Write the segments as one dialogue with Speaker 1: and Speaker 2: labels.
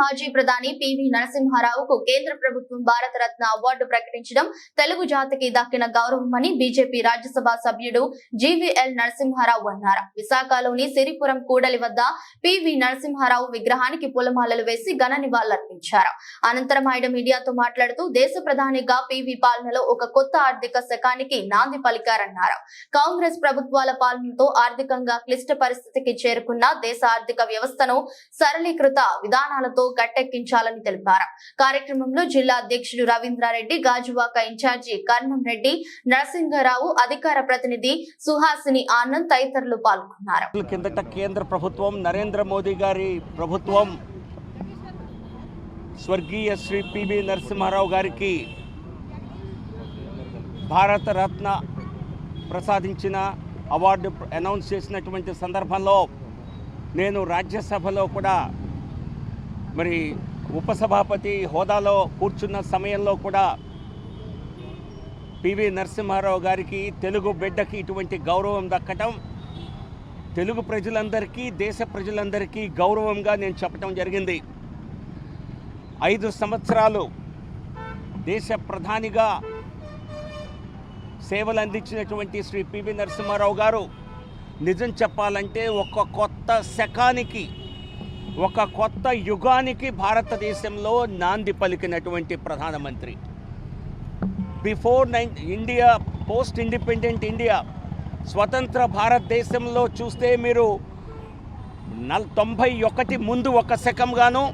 Speaker 1: మాజీ ప్రధాని పివి నరసింహారావుకు కేంద్ర ప్రభుత్వం భారత రత్న అవార్డు ప్రకటించడం తెలుగు జాతికి దక్కిన గౌరవమని బీజేపీ రాజ్యసభ సభ్యుడు జీవీఎల్ నరసింహారావు అన్నారు. విశాఖలోని సిరిపురం కూడలి వద్ద పివి నరసింహారావు విగ్రహానికి పూలమాలలు వేసి ఘన నివాళులర్పించారు. అనంతరం ఆయన మీడియాతో మాట్లాడుతూ దేశ ప్రధానిగా పివి పాలనలో ఒక కొత్త ఆర్థిక శకానికి నాంది పలికారన్నారు. కాంగ్రెస్ ప్రభుత్వాల పాలనతో ఆర్థికంగా క్లిష్ట పరిస్థితికి చేరుకున్న దేశ ఆర్థిక వ్యవస్థను సరళీకృత విధానాలతో గట్టెక్కించాలని తెలిపారు. కార్యక్రమంలో జిల్లా అధ్యక్షుడు రవీంద్రారెడ్డి గాజువాక ఇన్ఛార్జి కర్ణం రెడ్డి నరసింహరావు అధికార ప్రతినిధి సుహాసిని ఆనంద్ తదితరులు పాల్గొన్నారు.
Speaker 2: కిందట కేంద్ర ప్రభుత్వం నరేంద్ర మోదీ గారి ప్రభుత్వం స్వర్గీయ శ్రీ పివి నరసింహారావు గారికి భారత రత్న ప్రసాదించిన అవార్డు అనౌన్స్ చేసినటువంటి సందర్భంలో నేను రాజ్యసభలో కూడా మరి ఉపసభాపతి హోదాలో కూర్చున్న సమయంలో కూడా పివి నరసింహారావు గారికి తెలుగు బిడ్డకి ఇటువంటి గౌరవం దక్కటం తెలుగు ప్రజలందరికీ దేశ ప్రజలందరికీ గౌరవంగా నేను చెప్పడం జరిగింది. ఐదు సంవత్సరాలు దేశ ప్రధానిగా సేవలు అందించినటువంటి శ్రీ పివి నరసింహారావు గారు నిజం చెప్పాలంటే ఒక కొత్త శకానికి ఒక కొత్త యుగానికి భారతదేశంలో నాంది పలికినటువంటి ప్రధానమంత్రి. Before nine India post independent India స్వతంత్ర భారతదేశంలో చూస్తే మీరు నల్ తొంభై ఒకటి ముందు ఒక శకంగాను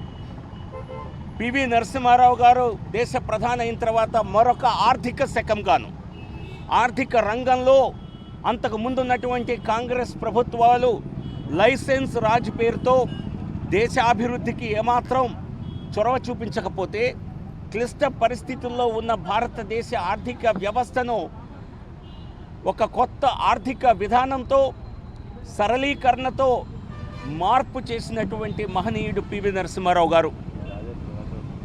Speaker 2: పివి నరసింహారావు గారు దేశ ప్రధాన అయిన తర్వాత మరొక ఆర్థిక శకంగాను ఆర్థిక రంగంలో అంతకు ముందున్నటువంటి కాంగ్రెస్ ప్రభుత్వాలు లైసెన్స్ రాజ్ పేరుతో దేశ అభివృద్ధికి ఏమాత్రం చొరవ చూపించకపోతే క్లిష్ట పరిస్థితుల్లో ఉన్న భారతదేశ ఆర్థిక వ్యవస్థను ఒక కొత్త ఆర్థిక విధానంతో సరళీకరణతో మార్పు చేసినటువంటి మహనీయుడు పివి నరసింహారావు గారు.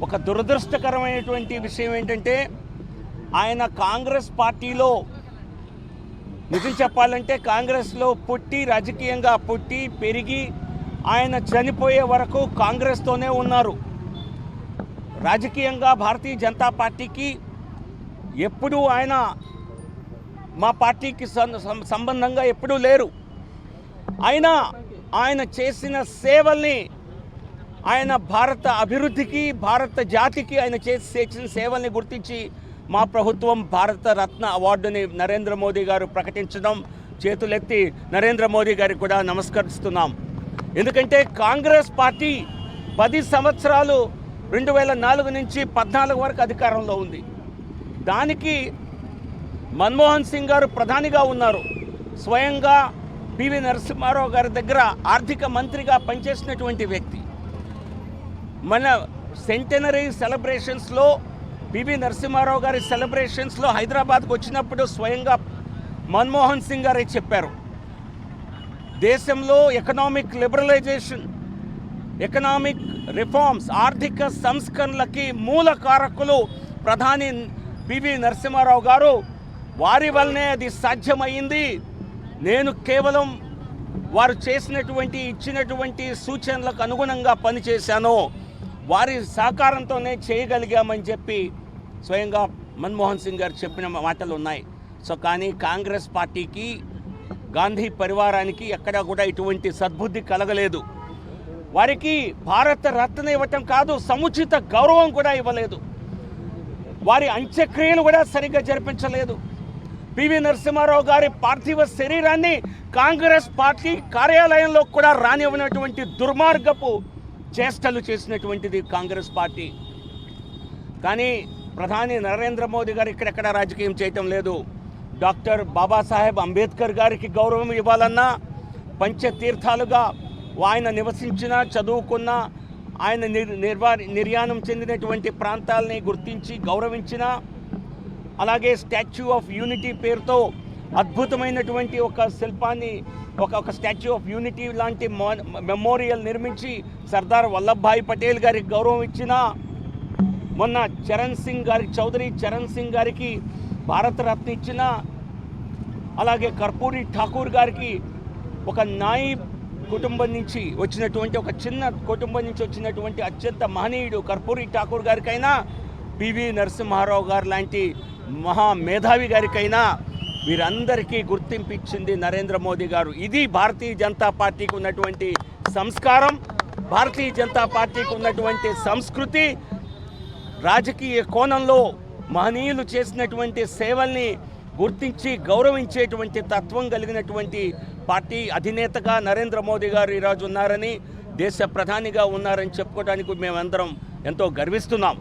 Speaker 2: ఒక దురదృష్టకరమైనటువంటి విషయం ఏంటంటే ఆయన కాంగ్రెస్ పార్టీలో నిజం చెప్పాలంటే కాంగ్రెస్లో పుట్టి రాజకీయంగా పుట్టి పెరిగి ఆయన చనిపోయే వరకు కాంగ్రెస్తోనే ఉన్నారు. రాజకీయంగా భారతీయ జనతా పార్టీకి ఎప్పుడూ ఆయన మా పార్టీకి సంబంధంగా ఎప్పుడూ లేరు. అయినా ఆయన చేసిన సేవల్ని ఆయన భారత అభివృద్ధికి భారత జాతికి ఆయన చేసి చేసిన సేవల్ని గుర్తించి మా ప్రభుత్వం భారత రత్న అవార్డుని నరేంద్ర మోదీ గారు ప్రకటించడం చేతులెత్తి నరేంద్ర మోదీ గారికి కూడా నమస్కరిస్తున్నాం. ఎందుకంటే కాంగ్రెస్ పార్టీ పది సంవత్సరాలు రెండు వేల నాలుగు నుంచి పద్నాలుగు వరకు అధికారంలో ఉంది. దానికి మన్మోహన్ సింగ్ గారు ప్రధానిగా ఉన్నారు. స్వయంగా పివి నరసింహారావు గారి దగ్గర ఆర్థిక మంత్రిగా పనిచేసినటువంటి వ్యక్తి. మన సెంటనరీ సెలబ్రేషన్స్లో పివి నరసింహారావు గారి సెలబ్రేషన్స్లో హైదరాబాద్కు వచ్చినప్పుడు స్వయంగా మన్మోహన్ సింగ్ గారే చెప్పారు. దేశంలో ఎకనామిక్ లిబరలైజేషన్ ఎకనామిక్ రిఫార్మ్స్ ఆర్థిక సంస్కరణలకి మూల కారకులు ప్రధాని పివి నరసింహారావు గారు. వారి వల్లనే అది సాధ్యమైంది నేను కేవలం వారు చేసినటువంటి ఇచ్చినటువంటి సూచనలకు అనుగుణంగా పనిచేశాను. వారి సహకారంతోనే చేయగలిగామని చెప్పి స్వయంగా మన్మోహన్ సింగ్ గారు చెప్పిన మాటలు ఉన్నాయి సో కానీ కాంగ్రెస్ పార్టీకి గాంధీ పరివారానికి ఎక్కడా కూడా ఇటువంటి సద్బుద్ధి కలగలేదు. వారికి భారత రత్న ఇవ్వటం కాదు సముచిత గౌరవం కూడా ఇవ్వలేదు. వారి అంత్యక్రియలు కూడా సరిగ్గా జరిపించలేదు. పివి నరసింహారావు గారి పార్థివ శరీరాన్ని కాంగ్రెస్ పార్టీ కార్యాలయంలో కూడా రానివ్వనటువంటి దుర్మార్గపు చేష్టలు చేసినటువంటిది కాంగ్రెస్ పార్టీ. కానీ ప్రధాని నరేంద్ర మోదీ గారు ఇక్కడెక్కడ రాజకీయం చేయటం లేదు. డాక్టర్ బాబాసాహెబ్ అంబేద్కర్ గారికి గౌరవం ఇవ్వాలన్నా పంచతీర్థాలుగా ఆయన నివసించిన చదువుకున్న ఆయన నిర్ నిర్వా నిర్యాణం చెందినటువంటి ప్రాంతాలని గుర్తించి గౌరవించిన అలాగే స్టాచ్యూ ఆఫ్ యూనిటీ పేరుతో అద్భుతమైనటువంటి ఒక శిల్పాన్ని ఒక ఒక స్టాచ్యూ ఆఫ్ యూనిటీ లాంటి మో- మెమోరియల్ నిర్మించి సర్దార్ వల్లభాయ్ పటేల్ గారికి గౌరవం ఇచ్చిన మొన్న చరణ్ సింగ్ గారి చౌదరి చరణ్ సింగ్ గారికి భారతరత్న ఇచ్చిన అలాగే కర్పూరి ఠాకూర్ గారికి ఒక నాయి కుటుంబం నుంచి వచ్చినటువంటి ఒక చిన్న కుటుంబం నుంచి వచ్చినటువంటి అత్యంత మహనీయుడు కర్పూరి ఠాకూర్ గారికైనా పివి నరసింహారావు గారు లాంటి మహా మేధావి గారికైనా వీరందరికీ గుర్తింపు ఇచ్చింది నరేంద్ర మోదీ గారు. ఇది భారతీయ జనతా పార్టీకి ఉన్నటువంటి సంస్కారం భారతీయ జనతా పార్టీకి ఉన్నటువంటి సంస్కృతి రాజకీయ కోణంలో మహనీయులు చేసినటువంటి సేవల్ని గుర్తించి గౌరవించేటువంటి తత్వం కలిగినటువంటి పార్టీ అధినేతగా నరేంద్ర మోదీ గారు ఈరోజు ఉన్నారని దేశ ప్రధానిగా ఉన్నారని చెప్పుకోవడానికి మేమందరం ఎంతో గర్విస్తున్నాం.